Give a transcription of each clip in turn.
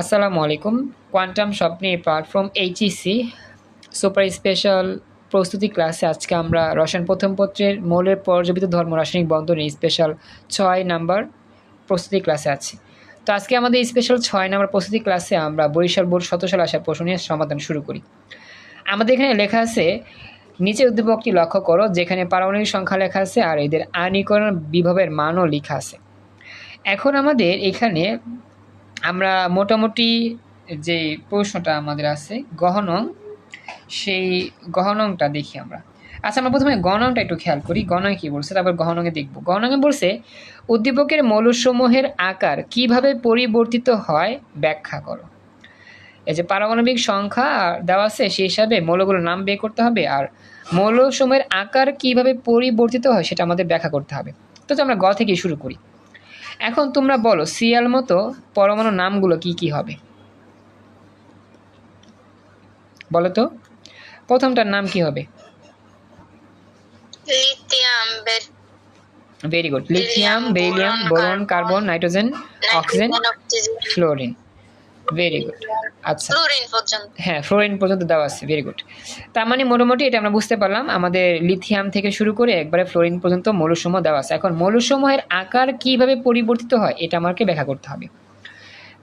আসসালামু আলাইকুম। কোয়ান্টাম স্বপ্নে প্ল্যাটফর্ম এইচইসি সুপার স্পেশাল প্রস্তুতি ক্লাসে আজকে আমরা রসায়ন প্রথম পত্রের মৌলের পর্যবিত ধর্ম রাসায়নিক বন্ধনে স্পেশাল ছয় নাম্বার প্রস্তুতি ক্লাসে আছি। তো আজকে আমাদের স্পেশাল ছয় নাম্বার প্রস্তুতি ক্লাসে আমরা বরিশাল বোর্ড সতেরো সালে আসার প্রশ্ন নিয়ে সমাধান শুরু করি। আমাদের এখানে লেখা আছে, নিচে উদ্দীপকটি লক্ষ্য করো, যেখানে পারমাণবিক সংখ্যা লেখা আছে আর এদের আয়নীকরণ বিভবের মানও লেখা আছে। এখন আমাদের এখানে আমরা মোটামুটি যে প্রশ্নটা আমাদের আছে, গহনং, সেই গহনংটা দেখি আমরা। আচ্ছা আমরা প্রথমে গণনটা একটু খেয়াল করি। গণয় কী বলছে? তারপর গহনঙে দেখব। গহনঙে বলছে, উদ্দীপকের মৌলসমূহের আকার কীভাবে পরিবর্তিত হয় ব্যাখ্যা করো। এই যে পারমাণবিক সংখ্যা দেওয়া আছে, সেই হিসাবে মৌলগুলোর নাম বের করতে হবে আর মৌলসমূহের আকার কীভাবে পরিবর্তিত হয় সেটা আমাদের ব্যাখ্যা করতে হবে। তো আমরা গ থেকে শুরু করি। এখন তোমরা বলো সিয়াল মতো পরমাণু নামগুলো কি কি হবে? বলো তো প্রথমটার নাম কি হবে? Lithium very good lithium beryllium boron carbon nitrogen oxygen. Fluorine. Very good আচ্ছা। ফ্লোরিন পর্যন্ত। হ্যাঁ ফ্লোরিন পর্যন্ত দেওয়া আছে ভেরি গুড তার মানে মোটামুটি এটা আমরা বুঝতে পারলাম আমাদের লিথিয়াম থেকে শুরু করে একবারে ফ্লোরিন পর্যন্ত মৌলসমূহ দেওয়া আছে। এখন মৌলসমূহের আকার কীভাবে পরিবর্তিত হয় এটা আমাকে ব্যাখ্যা করতে হবে।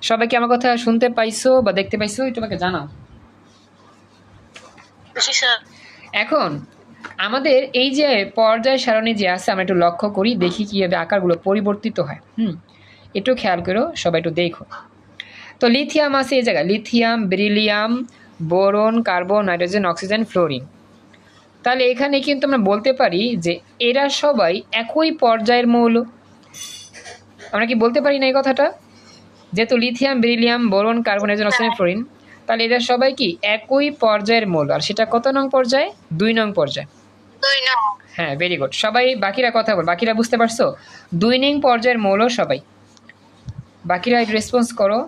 সবাই কি আমার কথা শুনতে পাইছো বা দেখতে পাইছো? একটু আমাকে জানাও। এখন আমাদের এই যে পর্যায় সারণী যে আছে আমরা একটু লক্ষ্য করি দেখি কীভাবে আকারগুলো পরিবর্তিত হয়। হুম একটু খেয়াল করো সবাই একটু দেখো। তো লিথিয়াম আছে এই জায়গায়। Lithium beryllium boron carbon nitrogen oxygen fluorine. তাহলে এখানে কিন্তু আমরা বলতে পারি যে এরা সবাই একই পর্যায়ের মৌল। আমরা কি বলতে পারি না এই কথাটা? যেহেতু lithium beryllium boron carbon nitrogen oxygen fluorine তাহলে এরা সবাই কি একই পর্যায়ের মৌল। আর সেটা কত নং পর্যায়ে? দুই নং পর্যায়ে। হ্যাঁ ভেরি গুড সবাই বাকিরা কথা বল। বাকিরা বুঝতে পারছ? দুই নং পর্যায়ের মৌল সবাই। বাকিরা রেসপন্স করো।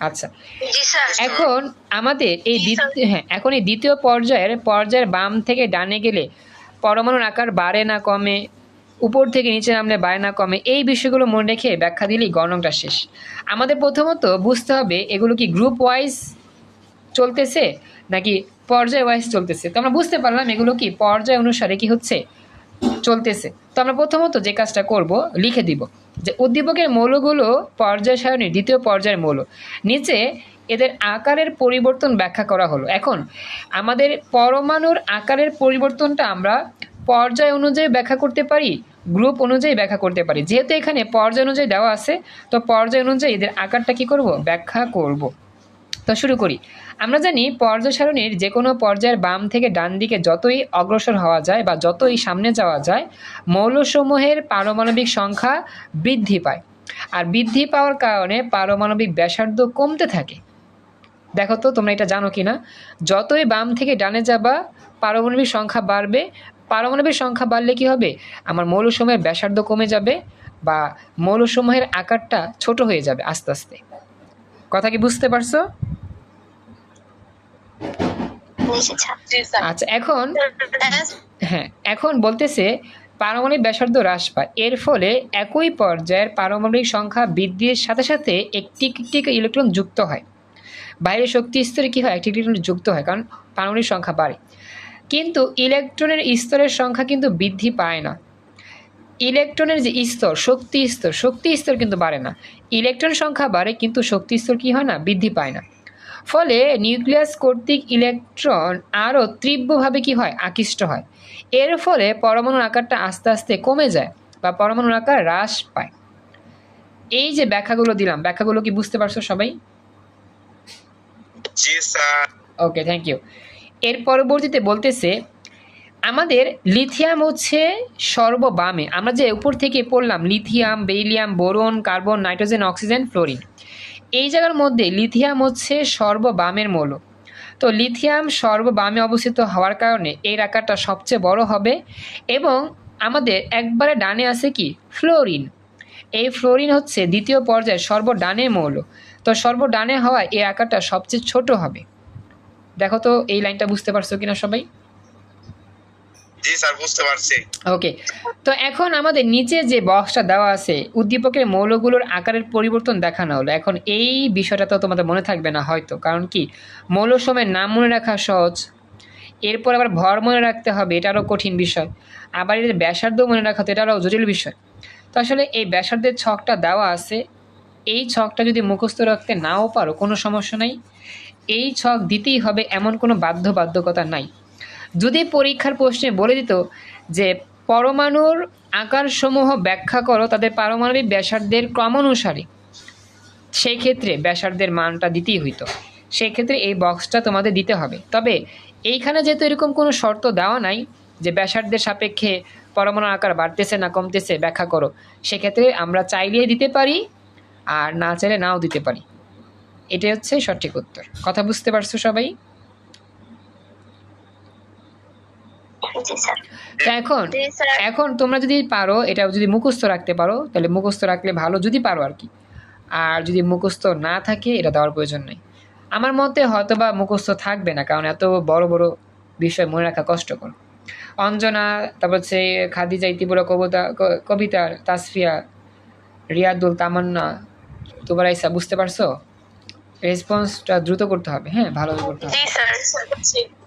আচ্ছা। এখন আমাদের এই হ্যাঁ এখন এই দ্বিতীয় পর্যায়ের পর্যায়ের বাম থেকে ডানে গেলে পরমাণুর আকার বাড়ে না কমে। উপর থেকে নিচে নামলে বাড়ে না কমে। এই বিষয়গুলো মনে রেখে ব্যাখ্যা দিলেই গণনটা শেষ। আমাদের প্রথমত বুঝতে হবে এগুলো কি গ্রুপ ওয়াইজ চলতেছে নাকি পর্যায় ওয়াইজ চলতেছে। তো আমরা বুঝতে পারলাম এগুলো কি পর্যায় অনুসারে কি হচ্ছে। চলতেছে। তো আমরা প্রথমত যে কাজটা করব, লিখে দিব। যে উদ্দীপকের মৌলগুলো পর্যায় সারণীর, দ্বিতীয় পর্যায়ের মৌল। নিচে এদের আকারের পরিবর্তন ব্যাখ্যা করা হলো। এখন আমাদের পরমাণুর আকারের পরিবর্তনটা আমরা পর্যায় অনুযায়ী ব্যাখ্যা করতে পারি, গ্রুপ অনুযায়ী ব্যাখ্যা করতে পারি। যেহেতু এখানে পর্যায় অনুযায়ী দেওয়া আছে, তো পর্যায় অনুযায়ী এদের আকারটা কি করব? ব্যাখ্যা করব। তো শুরু করি। আমরা জানি পর্যায় যে কোনো পর্যায়ের বাম থেকে ডান দিকে যতই অগ্রসর হওয়া যায় বা যতই সামনে যাওয়া যায়, মৌলসমূহের পারমাণবিক সংখ্যা বৃদ্ধি পায়। আর বৃদ্ধি পাওয়ার কারণে পারমাণবিক ব্যাসার্ধ কমতে থাকে। দেখো তো, তোমরা এটা জানো কি না যতই বাম থেকে ডানে যাবা, পারমাণবিক সংখ্যা বাড়বে। পারমাণবিক সংখ্যা বাড়লে কি হবে? আমার মৌলসমূহের ব্যাসার্ধ কমে যাবে বা মৌলসমূহের আকারটা ছোট হয়ে যাবে আস্তে আস্তে। কথা কি বুঝতে পারছ? আচ্ছা এখন হ্যাঁ এখন বলতেছে পারমাণবিক ব্যাসার্ধ হ্রাস পায়। এর ফলে একই পর্যায়ের পারমাণবিক সংখ্যা বৃদ্ধির সাথে সাথে একটি একটি ইলেকট্রন যুক্ত হয়। বাইরের শক্তি স্তরে কী হয়? একটি ইলেকট্রন যুক্ত হয় কারণ পারমাণবিক সংখ্যা বাড়ে। কিন্তু ইলেকট্রনের স্তরের সংখ্যা কিন্তু বৃদ্ধি পায় না। ইলেকট্রনের যে স্তর শক্তি স্তর শক্তি স্তর কিন্তু বাড়ে না। ইলেকট্রন সংখ্যা বাড়ে কিন্তু শক্তি স্তর কী হয় না? বৃদ্ধি পায় না। ফলে নিউক্লিয়াস কর্তৃক ইলেকট্রন আরও তীব্রভাবে কি হয়? আকৃষ্ট হয়। এর ফলে পরমাণুর আকারটা আস্তে আস্তে কমে যায় বা পরমাণুর আকার হ্রাস পায়। এই যে ব্যাখ্যাগুলো দিলাম ব্যাখ্যাগুলো কি বুঝতে পারছ সবাই? Okay thank you. এর পরবর্তীতে বলতেছে আমাদের লিথিয়াম হচ্ছে সর্ববামে। আমরা যে উপর থেকে পড়লাম lithium beryllium boron carbon nitrogen oxygen fluorine এই জায়গার মধ্যে লিথিয়াম হচ্ছে সর্ববামের মৌল। তো লিথিয়াম সর্ববামে অবস্থিত হওয়ার কারণে এর আকারটা সবচেয়ে বড় হবে এবং আমাদের একবারে ডানে আছে কি? ফ্লোরিন এই ফ্লোরিন হচ্ছে দ্বিতীয় পর্যায়ে সর্বডানে মৌল। তো সর্বডানে হওয়ায় এর আকারটা সবচেয়ে ছোট হবে। দেখো তো এই লাইনটা বুঝতে পারছ কিনা সবাই? জি স্যার, বুঝতে পারছি। ওকে তো এখন আমাদের নিচে যে বক্সটা দেওয়া আছে, উদ্দীপকের মৌলগুলোর আকারের পরিবর্তন দেখানো হলো। এখন এই বিষয়টা তো তোমাদের মনে থাকবে না হয়তো। কারণ কি? মৌল সময়ের নাম মনে রাখা সহজ। এরপর আবার ভর মনে রাখতে হবে, এটা আরও কঠিন বিষয়। আবার এর ব্যাসার্ধ মনে রাখা তো, এটা আরও জটিল বিষয়। তো আসলে এই ব্যাসার্ধের ছকটা দেওয়া আছে। এই ছকটা যদি মুখস্থ রাখতে নাও পারো, কোনো সমস্যা নাই। এই ছক দিতেই হবে, এমন কোনো বাধ্য বাধ্যকতা নাই। যদি পরীক্ষার প্রশ্নে বলে দিত যে পরমাণুর আকারসমূহ ব্যাখ্যা করো, তাদের পারমাণবিক ব্যাসার্ধের ক্রমানুসারে সেই ক্ষেত্রে ব্যাসার্ধের মানটা দিতেই হইতো। সেই ক্ষেত্রে এই বক্সটা তোমাদের দিতে হবে। তবে এইখানে যেহেতু এরকম কোনো শর্ত দেওয়া নাই যে ব্যাসার্ধের সাপেক্ষে পরমাণুর আকার বাড়তেছে না কমতেছে, ব্যাখ্যা করো, সেক্ষেত্রে আমরা চাইলে দিতে পারি আর না চাইলে নাও দিতে পারি। এটাই হচ্ছে সঠিক উত্তর। কথা বুঝতে পারছ সবাই জি স্যার তো এখন এখন তোমরা যদি পারো এটা যদি মুখস্থ রাখতে পারো তাহলে মুখস্থ রাখলে ভালো যদি পারো আর কি। আর যদি মুখস্থ না থাকে এটা দেওয়ার প্রয়োজন নেই। আমার মতে হয়তো বা মুখস্থ থাকবে না কারণ এত বড় বড় বিষয় মনে রাখা কষ্টকর। অঞ্জনা তারপর হচ্ছে খাদিজা ইতিপুরা কবিতা কবিতা তাসফিয়া রিয়াদুল তামান্না তোমার আইসা বুঝতে পারছ? রেসপন্সটা দ্রুত করতে হবে হ্যাঁ ভালো করতে হবে।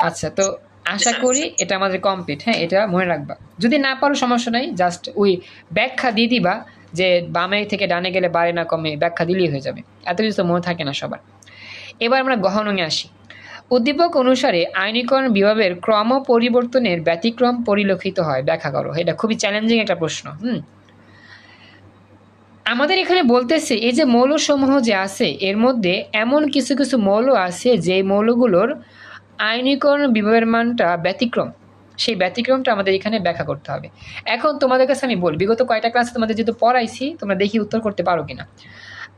আচ্ছা তো আশা করি এটা আমাদের কমপ্লিট হ্যাঁ এটা মনে রাখবা। যদি না পারো সমস্যা নাই জাস্ট ওই ব্যাখ্যা দিয়ে দিবা যে বামে থেকে ডানে গেলে বাড়ে না কমে ব্যাখ্যা দিলেই হয়ে যাবে। এত কিছু তো মনে থাকে না সবার। এবার আমরা গহনঙে আসি। উদ্দীপক অনুসারে আইনীকরণ বিভাগের ক্রম পরিবর্তনের ব্যতিক্রম পরিলক্ষিত হয়। ব্যাখ্যা করো এটা খুবই চ্যালেঞ্জিং একটা প্রশ্ন হুম। আমাদের এখানে বলতেছে এই যে মৌলসমূহ যে আছে এর মধ্যে এমন কিছু কিছু মৌল আছে যে মৌলগুলোর আইনীকরণ বিভাগের মানটা ব্যতিক্রম, সেই ব্যতিক্রমটা আমাদের এখানে ব্যাখ্যা করতে হবে। এখন তোমাদের কাছে আমি বল, বিগত কয়টা ক্লাসে তোমাদের যেহেতু পড়াইছি, তোমরা দেখি উত্তর করতে পারো কিনা?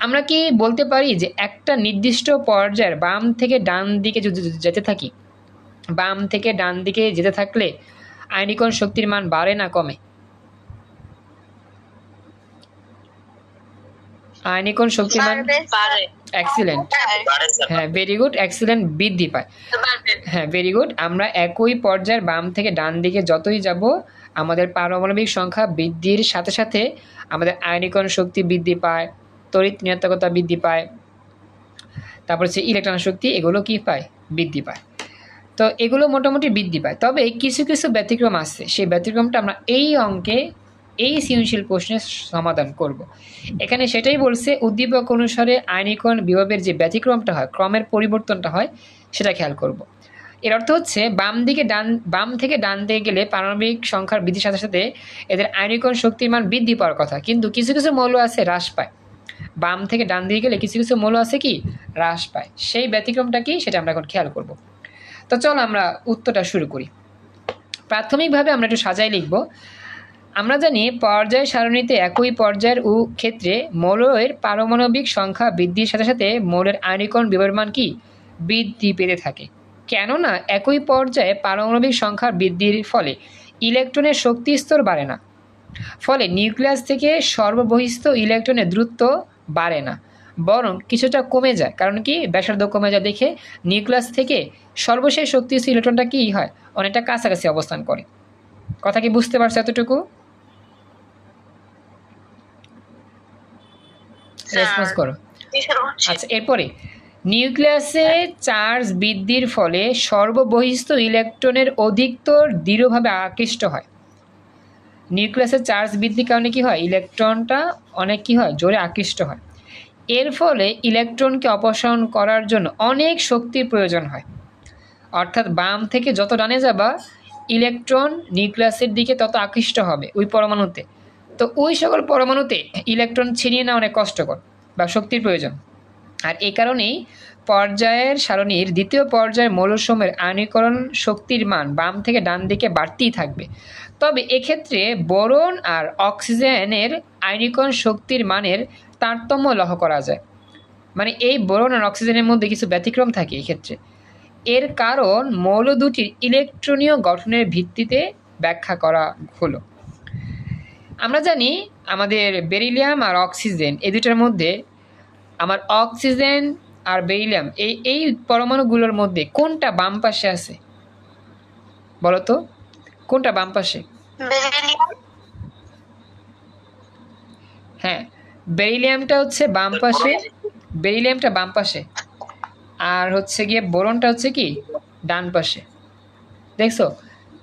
আমরা কি বলতে পারি যে একটা নির্দিষ্ট পর্যায়ের বাম থেকে ডান দিকে যদি যেতে থাকি, বাম থেকে ডান দিকে যেতে থাকলে আইনীকরণ শক্তির মান বাড়ে না কমে? আইনীকরণ শক্তির মান? এক্সিলেন্ট হ্যাঁ ভেরি গুড এক্সিলেন্ট বৃদ্ধি পায়। হ্যাঁ ভেরি গুড আমরা একই পর্যায়ের বাম থেকে ডান দিকে যতই যাব আমাদের পারমাণবিক সংখ্যা বৃদ্ধির সাথে সাথে আমাদের আয়নীকরণ শক্তি বৃদ্ধি পায় তড়িৎ নিরাপত্তা বৃদ্ধি পায় তারপর হচ্ছে ইলেকট্রন শক্তি এগুলো কি পায়? বৃদ্ধি পায়। তো এগুলো মোটামুটি বৃদ্ধি পায়। তবে কিছু কিছু ব্যতিক্রম আছে। সেই ব্যতিক্রমটা আমরা এই অঙ্কে এই সৃজনশীল প্রশ্নের সমাধান করব। এখানে সেটাই বলছে, উদ্দীপক অনুসারে আইনীকরণ বিভাগের যে ব্যতিক্রমটা হয়, ক্রমের পরিবর্তনটা হয়, সেটা খেয়াল করব। এর অর্থ হচ্ছে, বাম দিকে ডান, বাম থেকে ডান দিকে গেলে পারমাণবিক সংখ্যার বৃদ্ধির সাথে সাথে এদের আয়নীকরণ শক্তির মান বৃদ্ধি পাওয়ার কথা। কিন্তু কিছু কিছু মৌল আছে, হ্রাস পায়। বাম থেকে ডান দিকে গেলে কিছু কিছু মৌল আছে কি? হ্রাস পায়। সেই ব্যতিক্রমটা কি? সেটা আমরা এখন খেয়াল করব। তো চল আমরা উত্তরটা শুরু করি। প্রাথমিকভাবে আমরা একটু সাজাই লিখব। আমরা জানি পর্যায় সারণীতে একই পর্যায়ের ও ক্ষেত্রে মৌলের পারমাণবিক সংখ্যা বৃদ্ধির সাথে সাথে মৌলের আয়নীকরণ বিভাগের মান কি? বৃদ্ধি পেতে থাকে। কেননা একই পর্যায়ে পারমাণবিক সংখ্যা বৃদ্ধির ফলে ইলেকট্রনের শক্তি স্তর বাড়ে না। ফলে নিউক্লিয়াস থেকে সর্ববহিস্থ ইলেকট্রনের দ্রুত বাড়ে না। বরং কিছুটা কমে যায়। কারণ কি? ব্যাসার্ধ কমে যায় দেখে নিউক্লিয়াস থেকে সর্বশেষ শক্তিস্থ ইলেকট্রনটা কি হয়? অনেকটা কাছাকাছি অবস্থান করে। কথা কি বুঝতে পারছ এতটুকু? রেসপন্স করো। আচ্ছা এরপরে নিউক্লিয়াসে চার্জ বৃদ্ধির ফলে সর্ববহিস্থ ইলেকট্রনের অধিকতর দৃঢ়ভাবে আকৃষ্ট হয়। নিউক্লিয়াসের চার্জ বৃদ্ধির কারণে কি হয়? ইলেকট্রনটা অনেক কি হয়? জোরে আকৃষ্ট হয়। এর ফলে ইলেকট্রনকে অপসারণ করার জন্য অনেক শক্তির প্রয়োজন হয়। অর্থাৎ বাম থেকে যত ডানে যাবা ইলেকট্রন নিউক্লিয়াসের দিকে তত আকৃষ্ট হবে ওই পরমাণুতে। তো ওই সকল পরমাণুতে ইলেকট্রন ছিনিয়ে নেওয়া অনেক কষ্টকর বা শক্তির প্রয়োজন। আর এই কারণেই পর্যায়ের সারণীর দ্বিতীয় পর্যায়ের মৌলসমূহের আয়নীকরণ শক্তির মান বাম থেকে ডান দিকে বাড়তেই থাকবে। তবে এক্ষেত্রে বোরন আর অক্সিজেনের আয়নীকরণ শক্তির মানের তারতম্য লক্ষ্য করা যায়। মানে এই বোরন আর অক্সিজেনের মধ্যে কিছু ব্যতিক্রম থাকে এক্ষেত্রে। এর কারণ মৌল দুটির ইলেকট্রনীয় গঠনের ভিত্তিতে ব্যাখ্যা করা হলো। আমরা জানি আমাদের বেরিলিয়াম আর অক্সিজেন এই দুটার মধ্যে আমার অক্সিজেন আর বেরিলিয়াম এই এই পরমাণুগুলোর মধ্যে কোনটা বাম পাশে আছে? বলো তো কোনটা বাম পাশে? হ্যাঁ বেরিলিয়ামটা হচ্ছে বাম পাশে বেরিলিয়ামটা বাম পাশে। আর হচ্ছে গিয়ে বোরনটা হচ্ছে কি? ডান পাশে। দেখছ?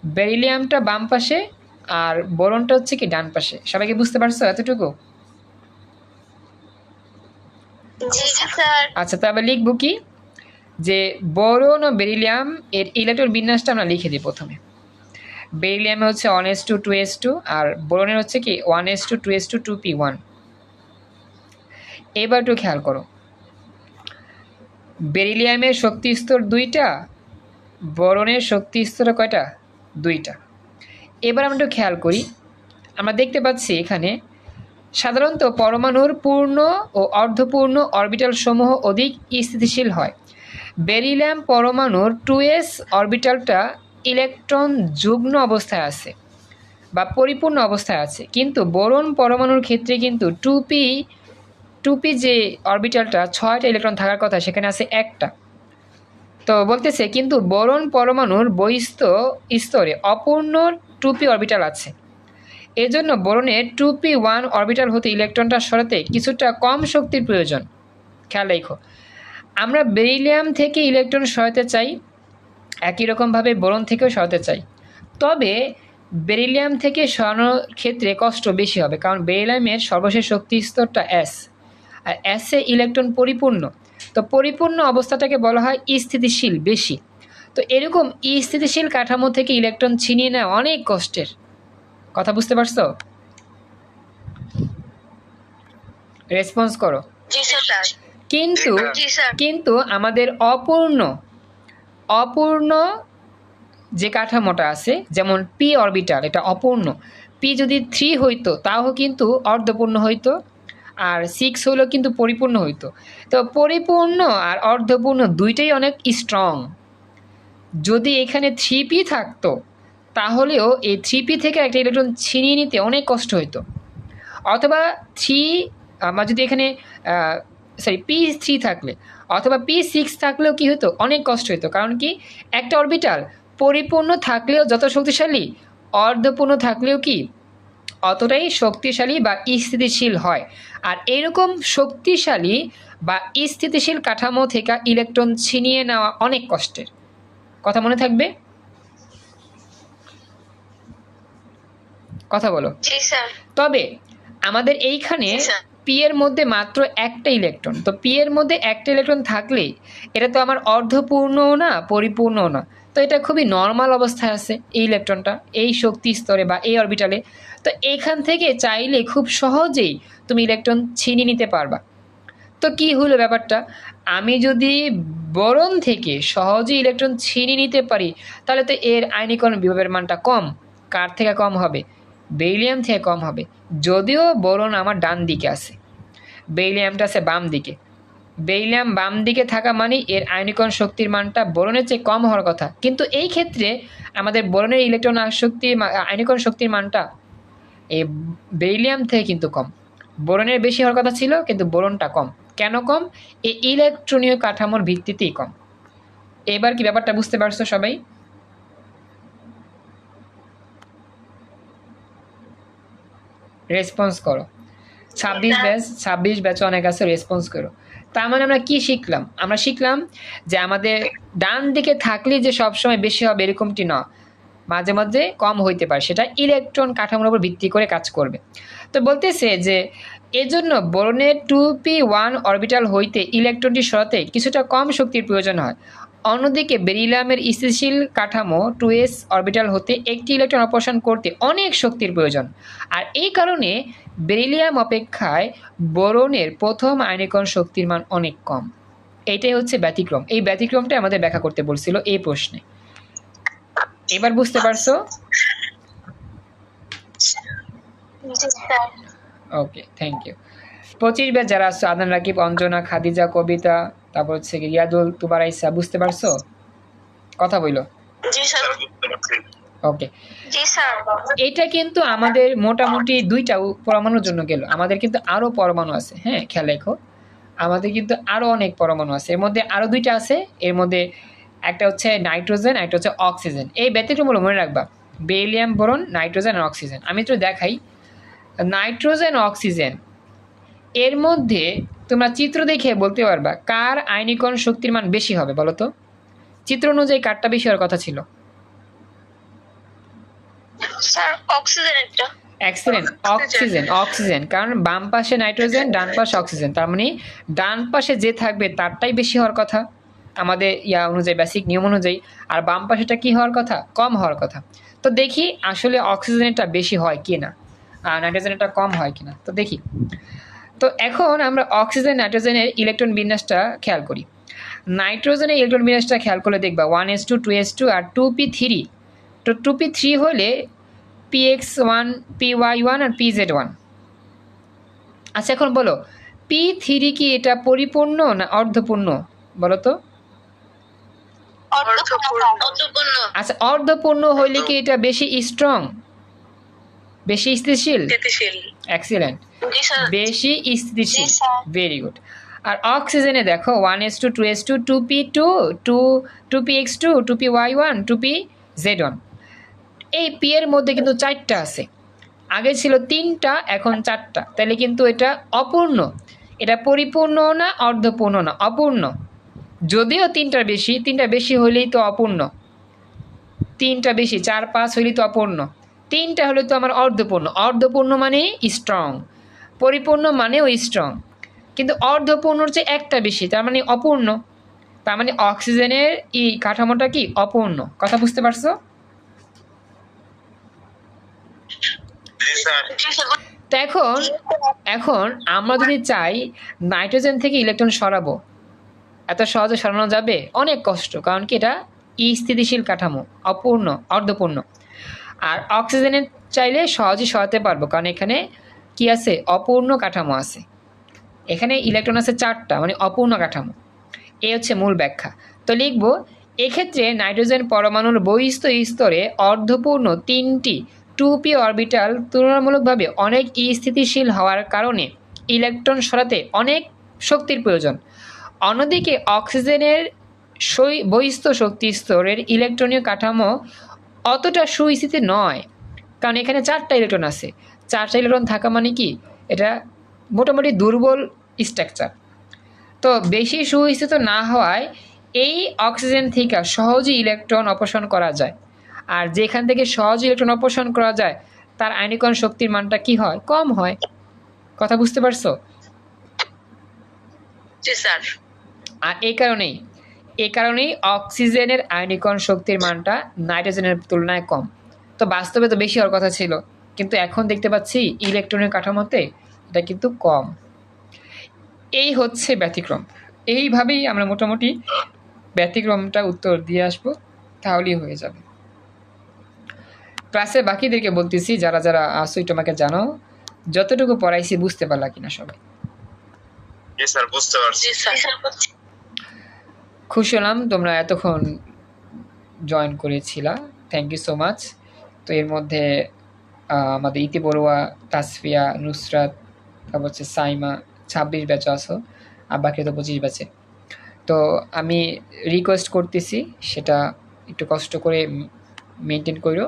বেরিলিয়ামটা বাম পাশে আর বরণটা হচ্ছে কি ডান পাশে। সবাইকে বুঝতে পারছ এতটুকু? আচ্ছা তবে লিখব কি? যে বোরন ও বেরিলিয়াম এর ইলেকট্রন বিন্যাসটা আমরা লিখে দিই প্রথমে। বেরিলিয়ামে হচ্ছে one S two two S two আর বোরনের হচ্ছে কি one S two two S two two P one এবার একটু খেয়াল করো। বেরিলিয়ামের শক্তি স্তর দুইটা বরণের শক্তি স্তর কয়টা? দুইটা। এবার আমরা একটু খেয়াল করি। আমরা দেখতে পাচ্ছি এখানে সাধারণত পরমাণুর পূর্ণ ও অর্ধপূর্ণ অরবিটাল সমূহ অধিক স্থিতিশীল হয়। বেরিলিয়াম পরমাণুর টু এস অরবিটালটা ইলেকট্রন যুগ্ন অবস্থায় আছে বা পরিপূর্ণ অবস্থায় আছে। কিন্তু বোরন পরমাণুর ক্ষেত্রে কিন্তু টু পি টু পি যে অরবিটালটা, ছয়টা ইলেকট্রন থাকার কথা সেখানে আছে একটা। তো বলতেছে, কিন্তু বোরন পরমাণুর বহিস্থ স্তরে অপূর্ণ টু পি অরবিটাল আছে। এজন্য বোরনের টু পি ওয়ান অরবিটাল হতে ইলেকট্রনটা সরাতে কিছুটা কম শক্তির প্রয়োজন। খেয়াল রেখো, আমরা বেরিলিয়াম থেকে ইলেকট্রন সরাতে চাই, একই রকমভাবে বোরন থেকেও সরাতে চাই। তবে বেরিলিয়াম থেকে সরানোর ক্ষেত্রে কষ্ট বেশি হবে, কারণ বেরিলিয়ামের সর্বশেষ শক্তি স্তরটা এস আর এসে ইলেকট্রন পরিপূর্ণ। তো পরিপূর্ণ অবস্থাটাকে বলা হয় স্থিতিশীল বেশি। তো এরকম স্থিতিশীল কাঠামো থেকে ইলেকট্রন ছিনিয়ে নেওয়া অনেক কষ্টের। কথা বুঝতে পারছ? রেসপন্স করো। কিন্তু স্যার। কিন্তু আমাদের অপূর্ণ অপূর্ণ যে কাঠামোটা আছে যেমন পি অরবিটাল এটা অপূর্ণ। পি যদি থ্রি হইতো তাও কিন্তু অর্ধপূর্ণ হইতো আর সিক্স হইলেও কিন্তু পরিপূর্ণ হইতো। তো পরিপূর্ণ আর অর্ধপূর্ণ দুইটাই অনেক স্ট্রং যদি এখানে থ্রি পি থাকতো, তাহলেও এই থ্রি পি থেকে একটা ইলেকট্রন ছিনিয়ে নিতে অনেক কষ্ট হইতো। অথবা থ্রি আমার যদি এখানে সরি পি থ্রি থাকলে, অথবা পি সিক্স থাকলেও কি হতো অনেক কষ্ট হতো কারণ কি? একটা অরবিটাল পরিপূর্ণ থাকলেও যত শক্তিশালী, অর্ধপূর্ণ থাকলেও কি? অতটাই শক্তিশালী বা স্থিতিশীল হয়। আর এরকম শক্তিশালী বা স্থিতিশীল কাঠামো থেকে ইলেকট্রন ছিনিয়ে নেওয়া অনেক কষ্টের। কথা মনে থাকবে? কথা বলো। তবে আমাদের এইখানে পি এর মধ্যে মাত্র একটা ইলেকট্রন। তো পি এর মধ্যে একটা ইলেকট্রন থাকলেই এটা তো আমার অর্ধপূর্ণও না পরিপূর্ণও না। তো এটা খুবই নর্মাল অবস্থায় আছে এই ইলেকট্রনটা এই শক্তি স্তরে বা এই অরবিটালে তো এইখান থেকে চাইলে খুব সহজেই তুমি ইলেকট্রন ছিনিয়ে নিতে পারবা। তো কি হলো ব্যাপারটা? আমি যদি বরণ থেকে সহজেই ইলেকট্রন ছিনিয়ে নিতে পারি, তাহলে তো এর আয়নীকরণ বিভবের মানটা কম। কার থেকে কম হবে? বেরিলিয়াম থেকে কম হবে। যদিও বরণ আমার ডান দিকে আছে। বেরিলিয়ামটা আছে বাম দিকে। বেরিলিয়াম বাম দিকে থাকা মানে এর আয়নীকরণ শক্তির মানটা বরণের চেয়ে কম হওয়ার কথা। কিন্তু এই ক্ষেত্রে আমাদের বরণের ইলেকট্রন শক্তি আয়নীকরণ শক্তির মানটা এই বেরিলিয়াম থেকে কিন্তু কম। বরণের বেশি হওয়ার কথা ছিল, কিন্তু বরণটা কম। কেন কম? এই ইলেকট্রনীয় কাঠামোর ভিত্তিতেই কম। এবার কি ব্যাপারটা বুঝতে পারছ সবাই? রেসপন্স করো। ছাব্বিশ ব্যাচ ছাব্বিশ ব্যাচে অনেক আছে রেসপন্স করো। তার মানে আমরা কি শিখলাম? আমরা শিখলাম যে আমাদের ডান দিকে থাকলে যে সবসময় বেশি হবে এরকমটি না। মাঝে মাঝে কম হইতে পারে। সেটা ইলেকট্রন কাঠামোর উপর ভিত্তি করে কাজ করবে। তো বলতেছে যে এজন্য বরণের টু পি ওয়ান অরবিটাল হইতে ইলেকট্রনটি সরাতে কিছুটা কম শক্তির প্রয়োজন হয়। অন্যদিকে বেরিলিয়ামের স্থিতিশীল কাঠামো টু এস অরবিটাল হতে একটি ইলেকট্রন অপসারণ করতে অনেক শক্তির প্রয়োজন। আর এই কারণে বেরিলিয়াম অপেক্ষায় বোরনের প্রথম আয়নীকরণ শক্তির মান অনেক কম। এটাই হচ্ছে ব্যতিক্রম। এই ব্যতিক্রমটা আমাদের ব্যাখ্যা করতে বলছিল এই প্রশ্নে। এবার বুঝতে পারছ? ওকে থ্যাংক ইউ পঁচিশ ব্যাচ যারা আসছো আদান রাকিব অঞ্জনা খাদিজা কবিতা তারপর হচ্ছে রিয়াদুল তুবারাইসা বুঝতে পারছ? কথা বইলো ওকে এটা কিন্তু আমাদের মোটামুটি দুইটা পরমাণুর জন্য গেল। আমাদের কিন্তু আরও পরমাণু আছে হ্যাঁ খেয়াল রেখো। আমাদের কিন্তু আরও অনেক পরমাণু আছে। এর মধ্যে আরও দুইটা আছে। এর মধ্যে একটা হচ্ছে নাইট্রোজেন একটা হচ্ছে অক্সিজেন। এই ব্যতিক্রমগুলো মনে রাখবা। বেরিলিয়াম বোরন নাইট্রোজেন আর অক্সিজেন। আমি একটু দেখাই। Nitrogen oxygen. এর মধ্যে তোমরা চিত্র দেখে বলতে পারবা কার আয়নীকরণ শক্তির মান বেশি হবে বলো তো? চিত্র অনুযায়ী কারটা বেশি হওয়ার কথা ছিল। স্যার একটা। Oxygen oxygen. কারণ বাম পাশে নাইট্রোজেন ডান পাশে অক্সিজেন। তার মানে ডান পাশে যে থাকবে তারটাই বেশি হওয়ার কথা। আমাদের ইয়া অনুযায়ী বেসিক নিয়ম অনুযায়ী। আর বাম পাশেটা কি হওয়ার কথা? কম হওয়ার কথা। তো দেখি আসলে অক্সিজেনটা বেশি হয় কি না। আর নাইট্রোজেনটা কম হয় কিনা? তো দেখি। তো এখন আমরা অক্সিজেন নাইট্রোজেনের ইলেকট্রন বিন্যাসটা খেয়াল করি। নাইট্রোজেনের ইলেকট্রন বিন্যাসটা খেয়াল করলে দেখবা one S two two S two আর টু পি থ্রি তো টু পি থ্রি হলে P X one P Y one আর পি জেড ওয়ান আচ্ছা এখন বলো পি থ্রি কি এটা পরিপূর্ণ না অর্ধপূর্ণ? বলো তো। অর্ধপূর্ণ। অর্ধপূর্ণ। আচ্ছা অর্ধপূর্ণ হইলে কি এটা বেশি স্ট্রং বেশি স্থিতিশীল? এক্সিলেন্ট বেশি স্থিতিশীল। ভেরি গুড আর অক্সিজেনে দেখো one S two two S two two P two two two P X two two P Y one two P Z one এই পি এর মধ্যে কিন্তু চারটা আছে। আগে ছিল তিনটা এখন চারটা। তাহলে কিন্তু এটা অপূর্ণ। এটা পরিপূর্ণ না অর্ধপূর্ণ না অপূর্ণ। যদিও তিনটার বেশি তিনটা বেশি হলেই তো অপূর্ণ। তিনটা বেশি চার পাঁচ হলেই তো অপূর্ণ। তিনটা হলে তো আমার অর্ধপূর্ণ। অর্ধপূর্ণ মানে স্ট্রং পরিপূর্ণ মানেও স্ট্রং কিন্তু অর্ধপূর্ণর চেয়ে একটা বেশি তার মানে অপূর্ণ। তার মানে অক্সিজেনের এই কাঠামোটা কি? অপূর্ণ। কথা বুঝতে পারছ? তো এখন এখন আমরা যদি চাই নাইট্রোজেন থেকে ইলেকট্রন সরাবো এত সহজে সরানো যাবে? অনেক কষ্ট। কারণ কি এটা ই স্থিতিশীল কাঠামো। অপূর্ণ অর্ধপূর্ণ। আর অক্সিজেনের চাইলে সহজে সরাতে পারব, কারণ এখানে কি আছে? অপূর্ণ কাঠামো আছে। এখানে ইলেকট্রন আছে চারটা মানে অপূর্ণ কাঠামো। এ হচ্ছে মূল ব্যাখ্যা। তো লিখব, এক্ষেত্রে নাইট্রোজেন পরমাণুর বহিস্থ স্তরে অর্ধপূর্ণ তিনটি টু পি অরবিটাল তুলনামূলকভাবে অনেক স্থিতিশীল হওয়ার কারণে ইলেকট্রন সরাতে অনেক শক্তির প্রয়োজন। অন্যদিকে অক্সিজেনের সই- বহিস্থ শক্তি স্তরের ইলেকট্রনীয় কাঠামো অতটা সুস্থিতি নয়। কারণ এখানে চারটা ইলেকট্রন আছে। চারটা ইলেকট্রন থাকা মানে কি? এটা মোটামুটি দুর্বল স্ট্রাকচার তো বেশি সুস্থিত না হওয়ায় এই অক্সিজেন থেকে সহজেই ইলেকট্রন অপসারণ করা যায়। আর যেখান থেকে সহজ ইলেকট্রন অপসারণ করা যায় তার আয়নীকরণ শক্তির মানটা কি হয়? কম হয়। কথা বুঝতে পারছ? জি স্যার। আর এই কারণেই এই কারণেই অক্সিজেনের আয়নীকরণ শক্তির মানটা নাইট্রোজেনের তুলনায় কম। তো বাস্তবে তো বেশি হওয়ার কথা ছিল কিন্তু এখন দেখতে পাচ্ছি ইলেকট্রনের কাঠামোতে এটা কিন্তু কম। এই হচ্ছে ব্যতিক্রম। এইভাবেই আমরা মোটামুটি ব্যতিক্রমটা উত্তর দিয়ে আসব তাহলেই হয়ে যাবে। ক্লাসে বাকিদেরকে বলতেছি যারা যারা আসুই তোমাকে জানো যতটুকু পড়াইছি বুঝতে পারলা কিনা সবাই? জি স্যার বুঝতে পারছি। জি স্যার। খুশি হলাম, তোমরা এতক্ষণ জয়েন করেছিলা। থ্যাংক ইউ সো মাচ তো এর মধ্যে আমাদের ইতি বড়ুয়া তাসফিয়া, নুসরাত, তারপর হচ্ছে সাইমা, ছাব্বিশ ব্যাচ আসো আর বাকি তো পঁচিশ ব্যাচে তো আমি রিকোয়েস্ট করতেছি, সেটা একটু কষ্ট করে মেনটেন করো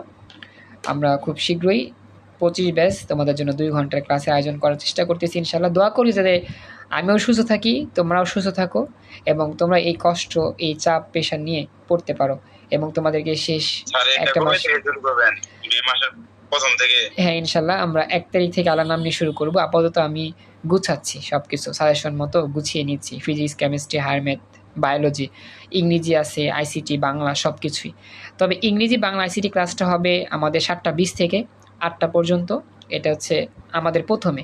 আমরা খুব শীঘ্রই পঁচিশ ব্যাচ তোমাদের জন্য দুই ঘণ্টার ক্লাসের আয়োজন করার চেষ্টা করতেছি ইনশাল্লাহ দোয়া করি যাতে আমিও সুস্থ থাকি তোমরাও সুস্থ থাকো এবং তোমরা এই কষ্ট এই চাপ পেশা নিয়ে পড়তে পারো এবং তোমাদেরকে শেষ একটা মাস হ্যাঁ ইনশাল্লাহ আমরা এক তারিখ থেকে আলাদা নাম নিয়ে শুরু করব। আপাতত আমি গুছাচ্ছি সব কিছু সাজেশন মতো গুছিয়ে নিচ্ছি। Physics chemistry higher math biology ইংরেজি আছে আইসিটি বাংলা সব কিছুই তবে ইংরেজি বাংলা আইসিটি ক্লাসটা হবে আমাদের সাতটা বিশ থেকে আটটা পর্যন্ত। এটা হচ্ছে আমাদের প্রথমে।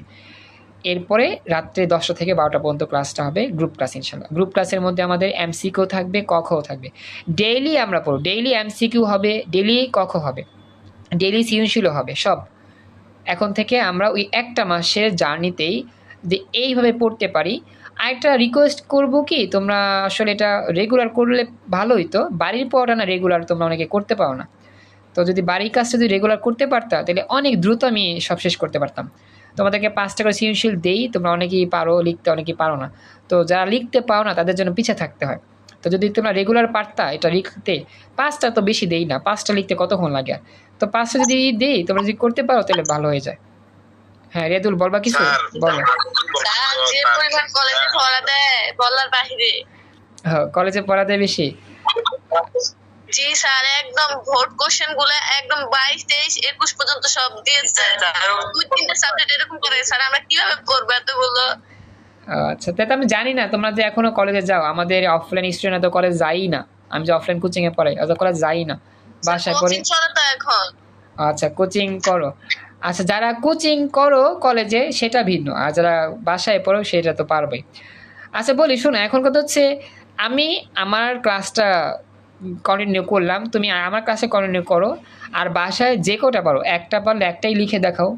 এরপরে রাত্রে দশটা থেকে বারোটা পর্যন্ত ক্লাসটা হবে গ্রুপ ক্লাস ইনশাল্লাহ। গ্রুপ ক্লাসের মধ্যে আমাদের এমসিকিউ থাকবে কখও থাকবে। ডেইলি আমরা পড়ব। ডেইলি এমসিকিউ হবে ডেইলি কখ হবে। ডেইলি সৃজনশীলও হবে, সব। এখন থেকে আমরা ওই একটা মাসের জার্নিতেই যে এইভাবে পড়তে পারি। আরেকটা রিকোয়েস্ট করব কি, তোমরা আসলে এটা রেগুলার করলে ভালোই তো। বাড়ির পড়াটা না রেগুলার তোমরা অনেকে করতে পারো না। তো যদি বাড়ির কাজটা যদি রেগুলার করতে পারতা, তাহলে অনেক দ্রুত আমি সব শেষ করতে পারতাম। তোমাদেরকে পাঁচটা করে সৃজনশীল দেই তোমরা অনেকেই পারো লিখতে অনেকেই পারো না। তো যারা লিখতে পারো না তাদের জন্য পিছিয়ে থাকতে হয়। তো যদি তোমরা রেগুলার পারতা এটা লিখতে পাঁচটা তো বেশি দেই না পাঁচটা লিখতে কতক্ষণ লাগে? তো পাঁচটা যদি দিই তোমরা যদি করতে পারো তাহলে ভালো হয়ে যায়। হ্যাঁ রিয়াদুল বলবা কিছু? বলো। স্যার যে পরিমাণ কলেজে পড়া দেয় বলার বাহিরে। হ্যাঁ কলেজে পড়াতে বেশি? জি স্যার একদম ভোট কোশ্চেনগুলো একদম বাইশ তেইশ একুশ পর্যন্ত সব দিয়েছে। দুই তিনটা সাবজেক্ট এরকম করে। স্যার আমরা কীভাবে করব এতগুলো? আচ্ছা তাই তো আমি জানি না। তোমরা যে এখনও কলেজে যাও আমাদের অফলাইন স্টুডেন্ট তো কলেজ যাই না। আমি যে অফলাইন কোচিং এ পড়াই অত কলেজ যাই না। বাসায় পড়ি কোচিং তো এখন। আচ্ছা কোচিং করো। আচ্ছা যারা কোচিং করো কলেজে সেটা ভিন্ন। আর যারা বাসায় পড়ো সেটা তো পারবে আচ্ছা বলি শোনো এখন কথা হচ্ছে আমি আমার ক্লাসটা কন্টিনিউ করলাম, তুমি আমার কাছে কন্টিনিউ করো, আর বাসায় যে কটা পারো, একটা পারলে একটাই লিখে দেখাও।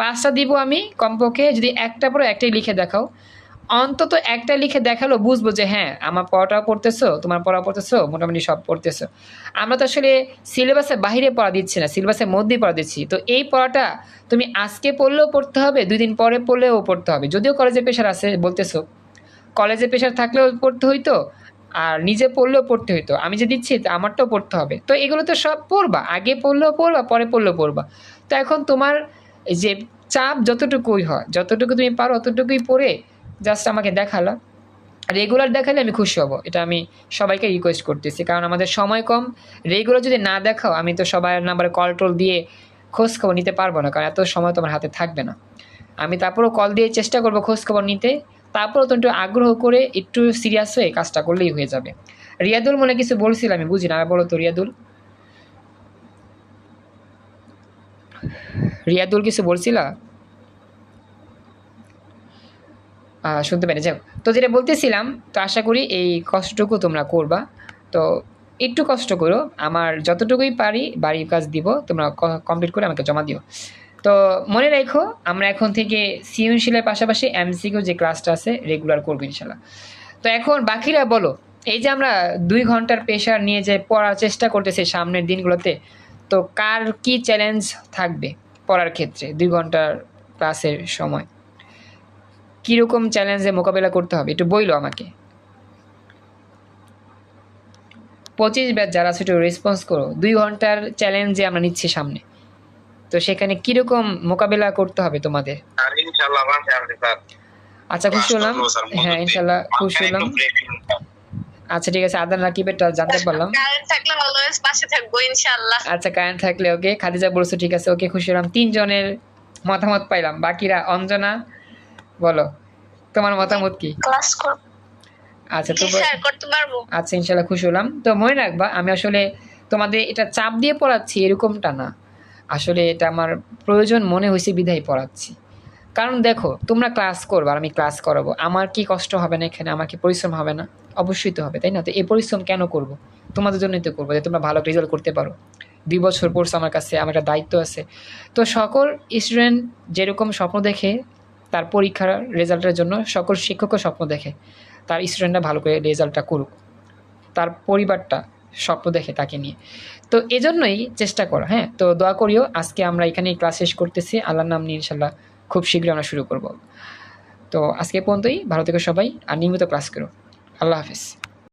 পাঁচটা দিব আমি কমপক্ষে, যদি একটা পারো, একটাই লিখে দেখাও। অন্তত একটা লিখে দেখাল, বুঝব যে হ্যাঁ আমার পড়াটাও পড়তেছো, তোমার পড়া পড়তেছো, মোটামুটি সব পড়তেছো। আমরা তো আসলে সিলেবাসের বাইরে পড়া দিচ্ছি না সিলেবাসের মধ্যেই পড়া দিচ্ছি। তো এই পড়াটা তুমি আজকে পড়লেও পড়তে হবে, দুই দিন পরে পড়লেও পড়তে হবে। যদিও কলেজে প্রেশার আছে, বলতেছো। কলেজে প্রেশার থাকলেও পড়তে হইতো আর নিজে পড়লেও পড়তে হইতো। আমি যে দিচ্ছি আমারটাও পড়তে হবে। তো এগুলো তো সব পড়বা। আগে পড়লেও পড়বা, পরে পড়লেও পড়বা। তো এখন তোমার যে চাপ যতটুকুই হয়, যতটুকু তুমি পারো অতটুকুই পড়ে জাস্ট আমাকে দেখালা। রেগুলার দেখালে আমি খুশি হব। এটা আমি সবাইকে রিকোয়েস্ট করতেছি। কারণ আমাদের সময় কম। রেগুলার যদি না দেখাও, আমি তো সবার নাম্বারে কল টল দিয়ে খোঁজ খবর নিতে পারব না। কারণ এত সময় তোমার হাতে থাকবে না। আমি তারপরেও কল দিয়ে চেষ্টা করব খোঁজ খবর নিতে। তারপরেও তো একটু আগ্রহ করে একটু সিরিয়াস হয়ে কাজটা করলেই হয়ে যাবে। রিয়াদুল মনে কিছু বলছিল, আমি বুঝি না, বলো তো রিয়াদুল। রিয়াদুল কিছু বলছিলা? শুনতে পেরে যাও তো যেটা বলতেছিলাম, তো আশা করি এই কষ্টটুকু তোমরা করবা। তো একটু কষ্ট করো, আমার যতটুকুই পারি বাড়ির কাজ দিব, তোমরা কমপ্লিট করে আমাকে জমা দিও। তো মনে রেখো, আমরা এখন থেকে সৃজনশীলের পাশাপাশি এমসিকিউ যে ক্লাসটা আছে রেগুলার করব ইনশাল্লাহ তো এখন বাকিরা বলো, এই যে আমরা দুই ঘণ্টার পেশার নিয়ে যে পড়ার চেষ্টা করতেছি সামনের দিনগুলোতে, তো কার কি চ্যালেঞ্জ থাকবে পড়ার ক্ষেত্রে দুই ঘণ্টার ক্লাসের সময়? কীরকম চ্যালেঞ্জে মোকাবেলা করতে হবে? একটু বইলো আমাকে। পঁচিশ ব্যাচ যারা সেটা রেসপন্স করো। দুই ঘণ্টার চ্যালেঞ্জে আমরা নিচ্ছি সামনে। তো সেখানে কীরকম মোকাবেলা করতে হবে তোমাদের? ইনশাআল্লাহ আচ্ছা খুশি হলাম। হ্যাঁ। ইনশাল্লাহ খুশি হলাম। আচ্ছা ঠিক আছে আদান রাকিবেরটা জানতে পারলাম। কারেন্ট থাকলে অলওয়েজ পাশে থাকব ইনশাআল্লাহ। আচ্ছা কারেন্ট থাকলে ওকে। খাদিজা বলছো ঠিক আছে ওকে খুশি হলাম। তিনজনের মতামত পাইলাম। বাকিরা অঞ্জনা বলো তোমার মতামত কি? ক্লাস করব আচ্ছা তো করতে পারব? আচ্ছা ইনশাল্লাহ খুশি হলাম। তো মনে রাখবা আমি আসলে তোমাদের এটা চাপ দিয়ে পড়াচ্ছি এরকমটা না। আসলে এটা আমার প্রয়োজন মনে হয়েছে বিধায় পড়াচ্ছি। কারণ দেখো, তোমরা ক্লাস করবে আর আমি ক্লাস করাবো। আমার কি কষ্ট হবে না এখানে? আমার কি পরিশ্রম হবে না? অবশ্যই তো হবে, তাই না? তো এই পরিশ্রম কেন করব? তোমাদের জন্যই তো করব, যে তোমরা ভালো রেজাল্ট করতে পারো। দুই বছর পড়ছো আমার কাছে, আমার একটা দায়িত্ব আছে। তো সকল স্টুডেন্ট যেরকম স্বপ্ন দেখে, তার পরীক্ষার রেজাল্টের জন্য সকল শিক্ষকও স্বপ্ন দেখে। তার স্টুডেন্টরা ভালো করে রেজাল্টটা করুক। তার পরিবারটা স্বপ্ন দেখে তাকে নিয়ে। তো এজন্যই চেষ্টা করো হ্যাঁ? তো দোয়া করিও, আজকে আমরা এখানেই ক্লাস শেষ করতেছি। আল্লাহর নাম নিয়ে ইনশাল্লাহ খুব শীঘ্রই আমরা শুরু করব। তো আজকে পর্যন্তই থেকো সবাই, আর নিয়মিত ক্লাস করো। আল্লাহ হাফিজ।